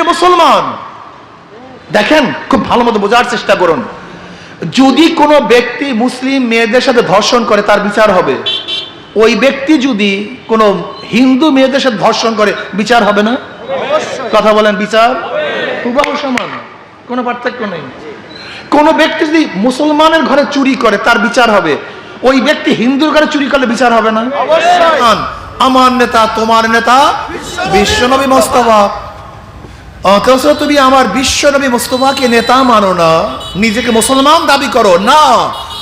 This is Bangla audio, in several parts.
মেয়ের মুসলমান। দেখেন খুব ভালো মতো বোঝার চেষ্টা করুন। যদি কোনো ব্যক্তি মুসলিম মেয়েদের সাথে ধর্ষণ করে তার বিচার হবে। ওই ব্যক্তি যদি কোনো হিন্দু মেয়েদের সাথে ধর্ষণ করে বিচার হবে না? কথা বলেন বিচার? হুবাহ সমান কোনো পার্থক্য নেই। কোন ব্যক্তি যদি মুসলমানের ঘরে চুরি করে তার বিচার হবে। ওই ব্যক্তি হিন্দুর ঘরে চুরি করলে বিচার হবে না? আমার নেতা তোমার নেতা বিশ্বনবী মোস্তফা। অথচ তুমি আমার বিশ্ব বিশ্বনবী মোস্তফাকে নেতা মানো না, নিজেকে মুসলমান দাবি করো। না,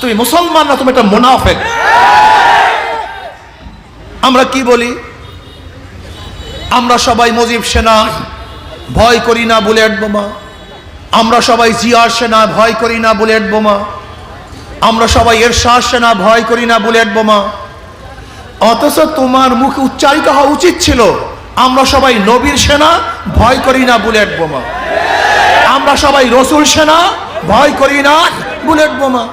তুমি মুসলমান না, তুমি একটা মুনাফেক। আমরা কি বলি? আমরা সবাই মুজিব সেনা, ভয় করি না বুলেট বোমা। আমরা সবাই জিয়ার সেনা, ভয় করি না বুলেট বোমা। আমরা সবাই এরশাদ সেনা, ভয় করি না বুলেট বোমা। অথচ তোমার মুখে উচ্চারিত হওয়া উচিত ছিল। আমরা সবাই নবীর সেনা, ভয় করি না বুলেট বোমা। আমরা সবাই রসুল সেনা, ভয় করি না বুলেট বোমা।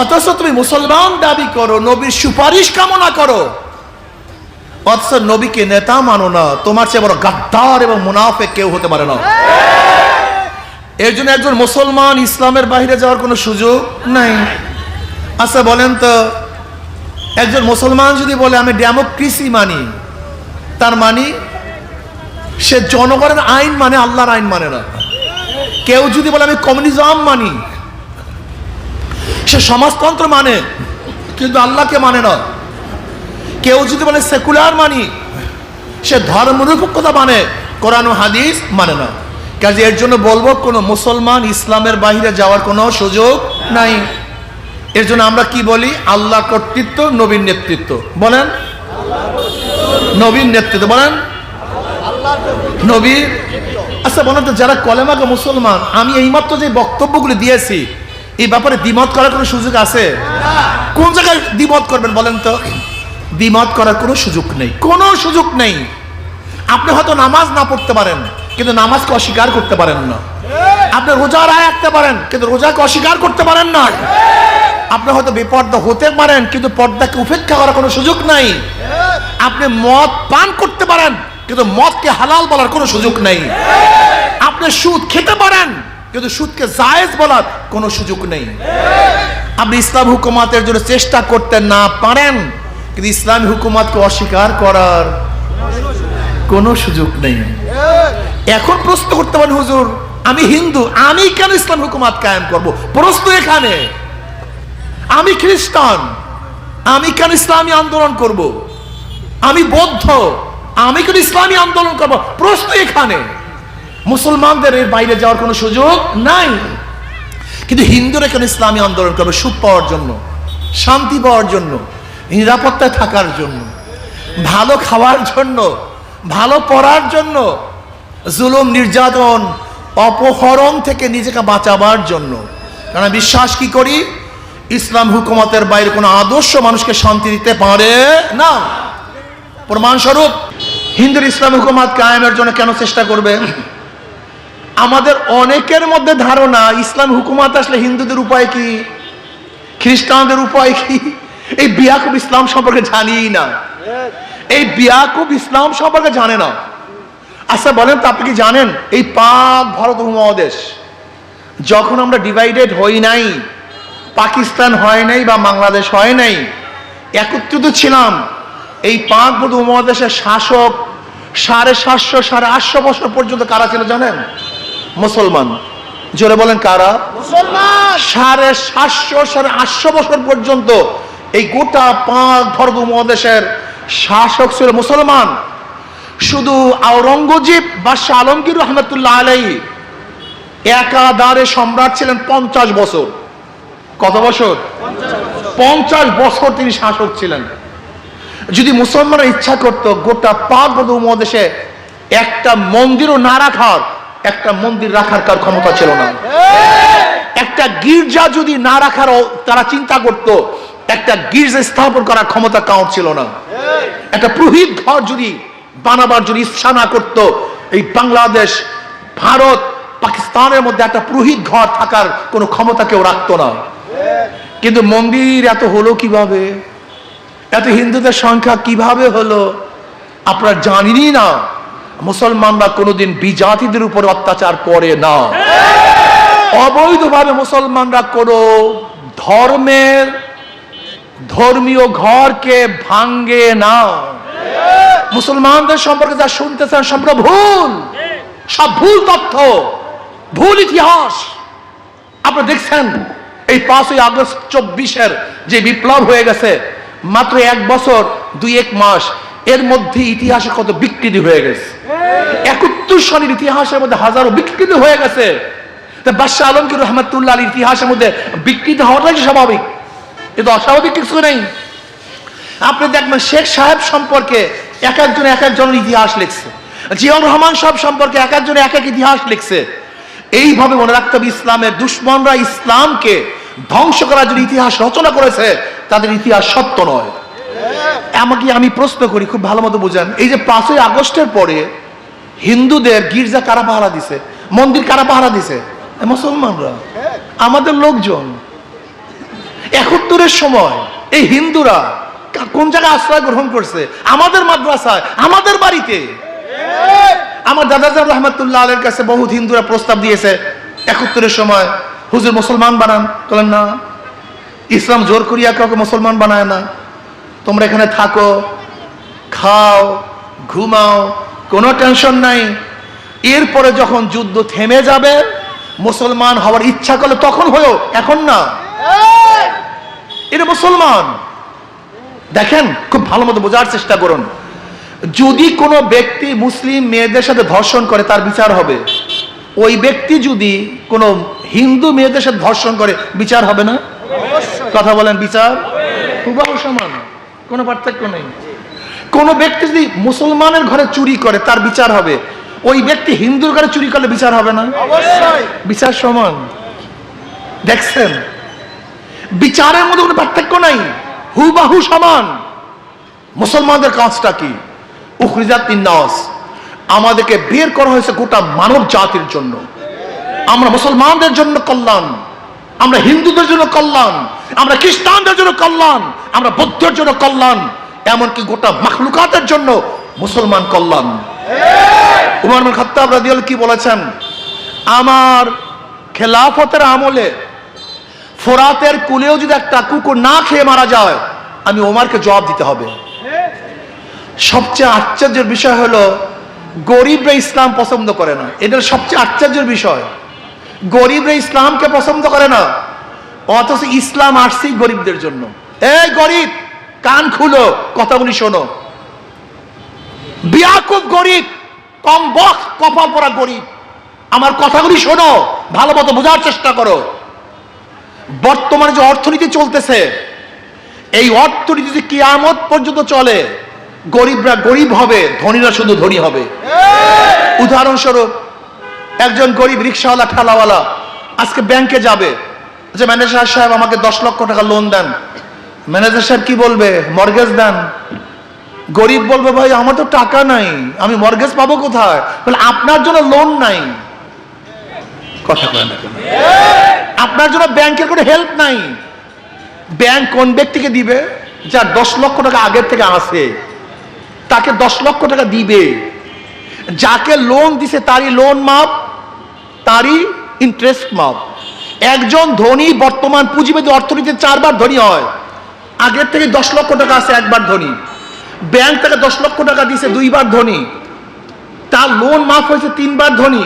অথচ তুমি মুসলমান, দাবি করো, নবীর সুপারিশ কামনা করো। অথচ নবীকে নেতা মানো না, তোমার চেয়ে বড় গাদ্দার এবং মুনাফেক কেউ হতে পারে না। এর জন্য একজন মুসলমান ইসলামের বাইরে যাওয়ার কোনো সুযোগ নাই। আচ্ছা বলেন তো, একজন মুসলমান যদি বলে, আমি ডেমোক্রেসি মানি তার মানি, সে জনগণের আইন মানে আল্লাহর আইন মানে না। কেউ যদি বলে, আমি কমিউনিজম মানি, সে সমাজতন্ত্র মানে কিন্তু আল্লাহকে মানে না। কেউ যদি বলে, সেকুলার মানি, সে ধর্মনিরপেক্ষতা মানে কোরআন হাদিস মানে না। কাজে এর জন্য বলব, কোনো মুসলমান ইসলামের বাহিরে যাওয়ার কোনো সুযোগ নাই। এর জন্য আমরা কি বলি? আল্লাহ কর্তৃত্ব নবীন নেতৃত্ব। বলেন। নবীন নেতৃত্ব বলেন? নবীর? আচ্ছা বলেন তো, যারা কলেমাকে মুসলমান, আমি এইমাত্র যে বক্তব্যগুলি দিয়েছি, এই ব্যাপারে দ্বিমত করার কোনো সুযোগ আছে? কোন জায়গায় দ্বিমত করবেন বলেন তো? দ্বিমত করার কোনো সুযোগ নেই। কোনো সুযোগ নেই। আপনি হয়তো নামাজ না পড়তে পারেন, কিন্তু নামাজকে অস্বীকার করতে পারেন না। আপনি রোজা রায় রাখতে পারেন, কিন্তু রোজাকে অস্বীকার করতে পারেন না। আপনি হয়তো বেপর্দা হতে পারেন, কিন্তু পর্দাকে উপেক্ষা করার কোনো সুযোগ নাই। আপনি মদ পান করতে পারেন, কিন্তু মদকে হালাল বলার কোনো সুযোগ নেই। আপনি সুদ খেতে পারেন, কিন্তু সুদকে জায়েজ বলার কোনো সুযোগ নেই। আপনি ইসলাম হুকুমাতের জন্য চেষ্টা করতে না পারেন, কিন্তু ইসলামী হুকুমাতকে অস্বীকার করার কোনো সুযোগ নেই। এখন প্রশ্ন করতে পারেন, হুজুর, আমি হিন্দু, আমি কেন ইসলাম হুকুমাত কায়েম করব? প্রশ্ন এখানে। আমি খ্রিস্টান, আমি কেন ইসলামী আন্দোলন করব? আমি বৌদ্ধ, আমি কেন ইসলামী আন্দোলন করব? প্রশ্ন এখানে। মুসলমানদের এর বাইরে যাওয়ার কোনো সুযোগ নাই। কিন্তু হিন্দুরা কেন ইসলামী আন্দোলন করবে? সুখ পাওয়ার জন্য, শান্তি পাওয়ার জন্য নিরাপত্তায় থাকার জন্য, ভালো খাওয়ার জন্য, ভালো পড়ার জন্য, জুলুম, নির্যাতন, অপহরণ থেকে নিজেকে বাঁচাবার জন্য। কারণ বিশ্বাস কি করি? ইসলাম হুকুমতের বাইরে কোনো আদর্শ মানুষকে শান্তি দিতে পারে না। প্রমাণস্বরূপ হিন্দুর ইসলাম হুকুমাত কায়েমের জন্য কেন চেষ্টা করবে? আমাদের অনেকের মধ্যে ধারণা ইসলাম হুকুমাত আসলে হিন্দুদের উপায় কি? খ্রিস্টানদের উপায় কি? এই বিয়াকুব ইসলাম সম্পর্কে জানিই না। এই বিয়াকুব ইসলাম সম্পর্কে জানে না। আচ্ছা বলেন তো আপনি কি জানেন? এই পাক ভারত উপমহাদেশ, যখন আমরা ডিভাইডেড হই নাই, পাকিস্তান হয় নাই বা বাংলাদেশ হয় নাই, একত্রিত ছিলাম এই পাক ভারত উপমহাদেশের শাসক সাড়ে সাতশো সাড়ে আটশো বছর পর্যন্ত কারা ছিল জানেন? মুসলমান। জোরে বলেন কারা? মুসলমান! সাড়ে সাতশো সাড়ে আটশো বছর পর্যন্ত এই গোটা পাক ভারত মহাদেশের শাসক ছিল মুসলমান। শুধু আওরঙ্গজীব বাদশাহ আলমগীর রহমতুল্লাহ আলাই একাধারে সম্রাট ছিলেন পঞ্চাশ বছর। কত বছর। পঞ্চাশ বছর তিনি শাসক ছিলেন। যদি মুসলমানরা ইচ্ছা করত গোটা পাক উপমহাদেশে একটা মন্দিরও না রাখার, একটা মন্দির রাখার কার ক্ষমতা ছিল না। একটা গির্জা যদি না রাখার তারা চিন্তা করত, একটা গির্জা স্থাপন করার ক্ষমতা কাউর ছিল না। একটা পুরোহিত ঘর যদি বানাবার যদি ইচ্ছা না করত, এই বাংলাদেশ, ভারত, পাকিস্তানের মধ্যে একটা পুরোহিত ঘর থাকার কোনো ক্ষমতা কেউ রাখতো না। কিন্তু মন্দির এত হলো কীভাবে? এত হিন্দুদের সংখ্যা কীভাবে হলো? আপনারা জানেনই না। মুসলমানরা কোনোদিন বিজাতিদের উপর অত্যাচার করে না। অবৈধভাবে মুসলমানরা কোনো ধর্মের, ধর্মীয় ঘরকে ভাঙ্গে না। মুসলমানদের সম্পর্কে যা শুনতেছেন সম্পূর্ণ ভুল। সব ভুল তথ্য, ভুল ইতিহাস। আপনি দেখছেন, এই পাঁচই আগস্ট চব্বিশের যে বিপ্লব হয়ে গেছে মাত্র এক বছর দুই এক মাস, এর মধ্যে ইতিহাসে কত বিকৃতি হয়ে গেছে। একাত্তর সনের ইতিহাসের মধ্যে হাজারো বিকৃতি হয়ে গেছে। তা বাদশাহ আলমগীর রহমতুল্লাহ ইতিহাসের মধ্যে বিকৃতি হওয়াটাই স্বাভাবিক। কিন্তু অস্বাভাবিক কিছু নেই। আপনি দেখবেন শেখ সাহেব সম্পর্কে এক একজন এক একজনের ইতিহাস লিখছে। জিয়াউর রহমান সব সম্পর্কে এক একজন এক এক ইতিহাস লিখছে। এইভাবে মনে রাখতে হবে, ইসলামের দুশ্মনরা ইসলামকে ধ্বংস করার জন্য ইতিহাস রচনা করেছে। তাদের ইতিহাস সত্য নয়। আমাকে আমি প্রশ্ন করি, খুব ভালো মতো বুঝান, এই যে পাঁচই আগস্টের পরে হিন্দুদের গির্জা কারা পাহারা দিছে? মন্দির কারা পাহারা দিছে? মুসলমানরা। আমাদের লোকজন। একাত্তরের সময় এই হিন্দুরা কোন জায়গায় আশ্রয় গ্রহণ করছে? আমাদের মাদ্রাসায়, আমাদের বাড়িতে। আমার দাদাজার রহমতুল্লাহ আলের কাছে বহুত হিন্দুরা প্রস্তাব দিয়েছে। একাত্তরের সময় হুজুর মুসলমান বানান। বলেন না। ইসলাম জোর করিয়া কাউকে মুসলমান বানায় না। তোমরা এখানে থাকো, খাও, ঘুমাও, কোনো টেনশন নাই। এরপরে যখন যুদ্ধ থেমে যাবে, মুসলমান হওয়ার ইচ্ছা করলে তখন হয়েও, এখন না। এটা মুসলমান। দেখেন, খুব ভালো মতো বোঝার চেষ্টা করুন। যদি কোনো ব্যক্তি মুসলিম মেয়েদের সাথে ধর্ষণ করে, তার বিচার হবে। ওই ব্যক্তি যদি কোনো হিন্দু মেয়েদের সাথে ধর্ষণ করে, বিচার হবে না? কথা বলেন বিচার। হুবাহু সমান কোনো পার্থক্য নেই। কোন ব্যক্তি যদি মুসলমানের ঘরে চুরি করে তার বিচার হবে। ওই ব্যক্তি হিন্দুর ঘরে চুরি করলে বিচার হবে না? বিচার সমান। দেখছেন? বিচারের মধ্যে কোনো পার্থক্য নাই। হুবাহু সমান। মুসলমানদের কাজটা কি? উখরিজাত নাস আমাদেরকে বের করা হয়েছে গোটা মানব জাতির জন্য। আমরা মুসলমানদের জন্য কল্যাণ। আমরা হিন্দুদের জন্য কল্যাণ আমরা খ্রিস্টানদের জন্য কল্যাণ আমরা বৌদ্ধের জন্য কল্যাণ এমনকি গোটা মাখলুকাতের জন্য মুসলমান কল্যাণ। উমর খাত্তাব কি বলেছেন? আমার খেলাফতের আমলে ফোরাতের কুলেও যদি একটা কুকুর না খেয়ে মারা যায় আমি ওমারকে জবাব দিতে হবে। সবচেয়ে আশ্চর্যের বিষয় হলো গরিবরা ইসলাম পছন্দ করে না। এটা সবচেয়ে আশ্চর্যের বিষয়। গরিবরা ইসলামকে পছন্দ করে না। অথচ ইসলাম আসছে গরিবদের জন্য। এই গরিব কান খুলো কথাগুলি শোনো। বিয়াকুব গরিব কম বক কপাল পরা গরিব। আমার কথাগুলি শোনো ভালো মতো বোঝার চেষ্টা করো। বর্তমানে যে অর্থনীতি চলতেছে এই অর্থনীতি যদি কিয়ামত পর্যন্ত চলে গরিবরা গরিব হবে ধনীরা শুধু ধনী হবে। উদাহরণস্বরূপ একজন গরিব রিক্সাওয়ালা, ঠেলাওয়ালা আজকে ব্যাংকে যাবে। যে ম্যানেজার সাহেব আমাকে দশ লক্ষ টাকা লোন দেন। ম্যানেজার সাহেব কি বলবে? মর্গেজ দেন। গরিব বলবে, ভাই, আমার তো টাকা নাই, আমি মর্গেজ পাবো কোথায়? বলে, আপনার জন্য লোন নাই। কথা কয় আপনার জন্য ব্যাংকের কোনো হেল্প নাই। ব্যাংক কোন ব্যক্তিকে দিবে? যার দশ লক্ষ টাকা আগের থেকে আসে তাকে দশ লক্ষ টাকা দিবে। যাকে লোন দিছে, তারই লোন মাপ তারই ইন্টারেস্ট মাপ একজন ধনী বর্তমান পুঁজিবাদী অর্থনীতির চারবার ধনী হয়। আগের থেকে দশ লক্ষ টাকা আছে একবার ধনী। ব্যাংক থেকে দশ লক্ষ টাকা দিছে দুইবার ধনী। তার লোন মাফ হয়েছে, তিনবার ধনী।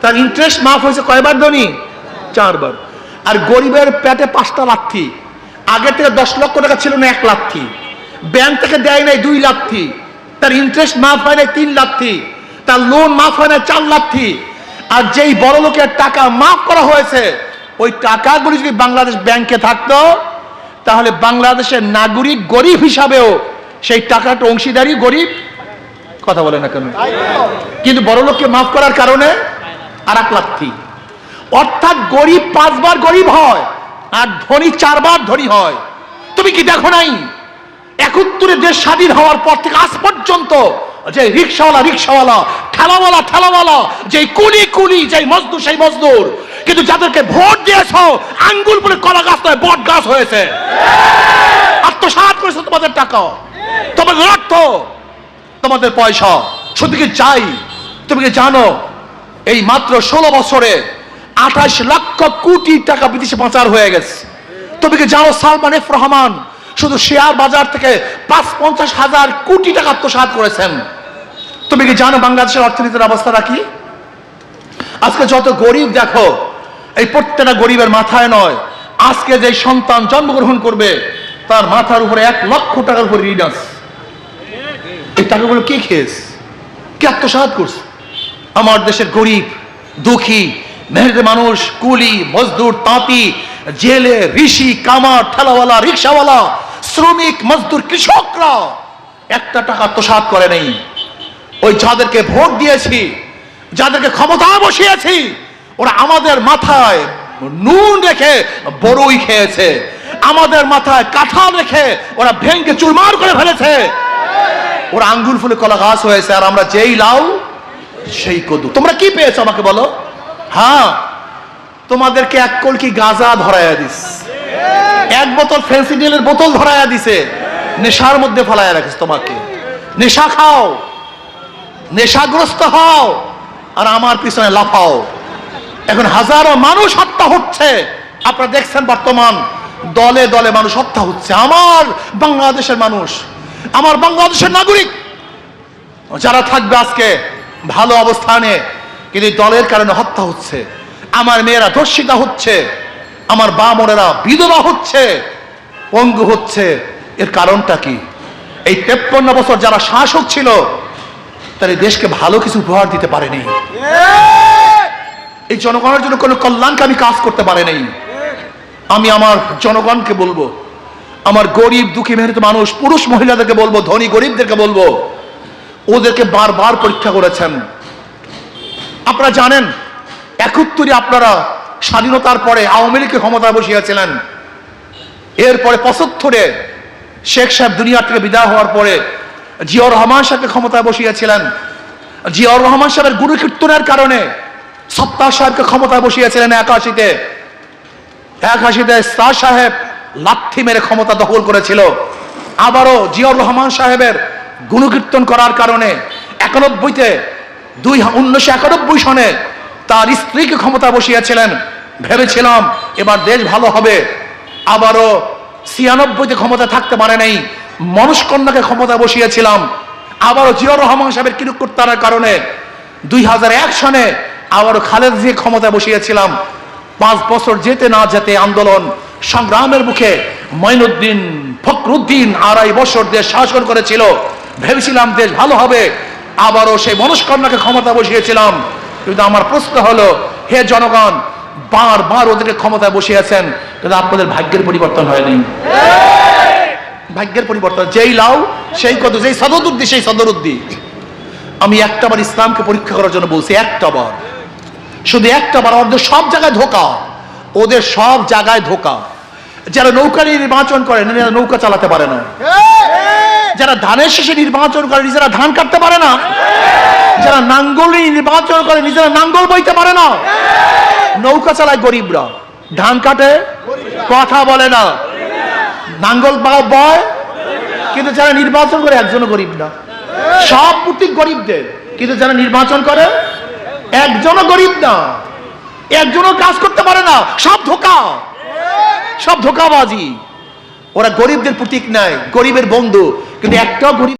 তার ইন্টারেস্ট মাফ হয়েছে, কয়বার ধনী? চারবার। আর গরিবের পেটে পাঁচটা লাথি। আগের থেকে দশ লক্ষ টাকা ছিল না, এক লাথি। ব্যাংক থেকে দেয় নাই, দুই লাথি। তার ইন্টারেস্ট মাফ হয় নাই, তিন লাথি। তার লোন মাফ হয় নাই, চার লাথি। আর যেই বড় লোকের টাকা মাফ করা হয়েছে, ওই টাকাগুলি যদি বাংলাদেশ ব্যাংকে থাকতো, তাহলে বাংলাদেশের নাগরিক গরিব হিসাবেও সেই টাকাটা অংশীদারি গরিব। কথা বলে না কেন? কিন্তু বড় লোককে মাফ করার কারণে আর এক অর্থাৎ গরিব পাঁচবার গরিব হয়, আর ধনী চারবার ধনী হয়। তুমি কি দেখো নাই? একাত্তরে দেশ স্বাধীন হওয়ার পর থেকে আজ পর্যন্ত যে রিক্সাওয়ালা রিক্সাওয়ালা ঠেলাওয়ালা ঠেলাওয়ালা যে কুলি কুলি যে মজদুর, সেই মজদুর। কিন্তু যাদেরকে ভোট দিয়েছ, আঙ্গুল বলে কলা গাছ নয়, বট গাছ হয়েছে। আত্মসাৎ করেছে তোমাদের টাকা। তোমাদের তোমাদের পয়সা। শুধু কি চাই? তুমি কি জানো? এই মাত্র ষোলো বছরে আঠাশ লক্ষ কোটি টাকা বিদেশে পাচার হয়ে গেছে। তুমি কি জানো সালমান এফ রহমান শুধু শেয়ার বাজার থেকে পাঁচ পঞ্চাশ হাজার কোটি টাকা আত্মসাৎ করেছেন? তুমি কি জানো বাংলাদেশের অর্থনীতির অবস্থাটা কি? আজকে যত গরিব দেখো, এই প্রত্যেকটা গরিবের মাথায় নয়, আজকে যে সন্তান জন্মগ্রহণ করবে, তার মাথার উপরে এক লক্ষ টাকার উপরে ঋণ আছে। এই টাকাগুলো কে খেয়েছে? কে আত্মসাৎ করছে? আমার দেশের গরিব, দুঃখী, মেহনতি মানুষ, কুলি, মজদুর, তাঁতি, জেলে, ঋষি, কামার, ঠেলাওয়ালা, রিক্সাওয়ালা, শ্রমিক, মজদুর, কৃষকরা, একটা টাকা আত্মসাৎ করে নেই। ওই যাদেরকে ভোট দিয়েছি, যাদেরকে ক্ষমতা বসিয়েছি, ওরা আমাদের মাথায় নুন রেখে বড়ই খেয়েছে। আমাদের মাথায় কাঁঠাল রেখে ওরা ভেঙ্গে চুরমার করে ফেলেছে। ওরা আঙ্গুল ফুলে কলা গাছ হয়েছে, আর আমরা যেই লাউ, সেই কদু। তোমরা কি পেয়েছ আমাকে বলো? হ্যাঁ তোমাদেরকে এক কলকি গাঁজা ধরাইয়া দিস। এক বোতল ফেন্সিডিলের বোতল ধরাইয়া দিছে। নেশার মধ্যে ফেলাইয়া রাখিস তোমাকে। নেশা খাও। নেশাগ্রস্ত হও আর আমার পিছনে লাফাও। এখন হাজারো মানুষ হত্যা হচ্ছে। আপনারা দেখছেন বর্তমান, দলে দলে মানুষ হত্যা হচ্ছে। আমার বাংলাদেশের মানুষ, আমার বাংলাদেশের নাগরিক, যারা থাকবে আজকে ভালো অবস্থানে, কিন্তু দলের কারণে হত্যা হচ্ছে। আমার মেয়েরা ধর্ষিতা হচ্ছে। আমার বামনেরা বিধবা হচ্ছে। পঙ্গু হচ্ছে। এর কারণটা কি? এই তেপ্পন্ন বছর যারা শাসক ছিল তার এই দেশকে ভালো কিছু উপহার দিতে পারেনি এই জনগণের জন্য কোনো কল্যাণকে আমি কাজ করতে পারে নাই। আমি আমার জনগণকে বলব, আমার গরিব দুঃখী মেহনত মানুষ, পুরুষ মহিলাদেরকে বলব, ধনী গরিবদেরকে বলব, ওদেরকে বারবার পরীক্ষা করেছেন। আপনারা জানেন, একাত্তরে আপনারা স্বাধীনতার পরে আওয়ামী লীগকে ক্ষমতায় বসিয়েছিলেন। এরপরে পঁচাত্তরে শেখ সাহেব দুনিয়ার থেকে বিদায় হওয়ার পরে জিয়াউর রহমান সাহেবকে ক্ষমতায় বসিয়েছিলেন। জিয়াউর রহমান সাহেবের গুরু কীর্তনের কারণে সত্তার সাহেবকে ক্ষমতায় বসিয়েছিলেন একাশিতে একাশিতে শাহ সাহেব লাথি মেরে ক্ষমতা দখল করেছিল। আবারও জিয়াউর রহমান সাহেবের গুণকীর্তন করার কারণে একানব্বইতে দুই উনিশশো একানব্বই সনে তার স্ত্রীকে ক্ষমতা বসিয়েছিলেন। ভেবেছিলাম এবার দেশ ভালো হবে। আবারও ছিয়ানব্বইতে ক্ষমতা থাকতে পারে নাই। মনুষ্কন্যাকে ক্ষমতা বসিয়েছিলাম। আবারও জিয়াউর রহমান সাহেবের কিরুকুত্তার কারণে দুই হাজার এক সনে আবারও খালেদ জিয়া ক্ষমতা বসিয়েছিলাম। পাঁচ বছর যেতে না যেতে আন্দোলন সংগ্রামের মুখে মঈনুদ্দিন ফখরুদ্দিন আড়াই বছর দেশ শাসন করেছিল। ভেবেছিলাম দেশ ভালো হবে। আবারও সেই মনস্কন্যাকে ক্ষমতা বসিয়েছিলাম। কিন্তু আমার প্রশ্ন হলো, হে জনগণ, বারবার ওদেরকে ক্ষমতায় বসিয়েছেন, কিন্তু আপনাদের ভাগ্যের পরিবর্তন হয়নি। ভাগ্যের পরিবর্তন, যেই লাউ, সেই কত যেই সদরুদ্দি, সেই সদরুদ্দি। আমি একটা বার ইসলামকে পরীক্ষা করার জন্য বলছি একটা বার শুধু একটা বার ওদের সব জায়গায় ধোকা। ওদের সব জায়গায় ধোকা। যারা নৌকা নিয়ে নির্বাচন করে, এরা নৌকা চালাতে পারে না। যারা ধানের শেষে নির্বাচন করে, নিজেরা ধান কাটতে পারে না। যারা নাঙ্গল নির্বাচন করে, নিজেরা নাঙ্গল বইতে পারে না। নৌকা চালায় গরিবরা। ধান কাটে? কথা বলে না। নাঙ্গল বা বয় কিন্তু যারা নির্বাচন করে একজনও গরিব না। সব প্রতি গরিবদের, কিন্তু যারা নির্বাচন করে, একজনও গরিব না। একজনও কাজ করতে পারে না। সব ধোকা। সব ধোকাবাজি। ওরা গরিবদের প্রতীক নাই, গরিবের বন্ধু, কিন্তু একটাও গরিব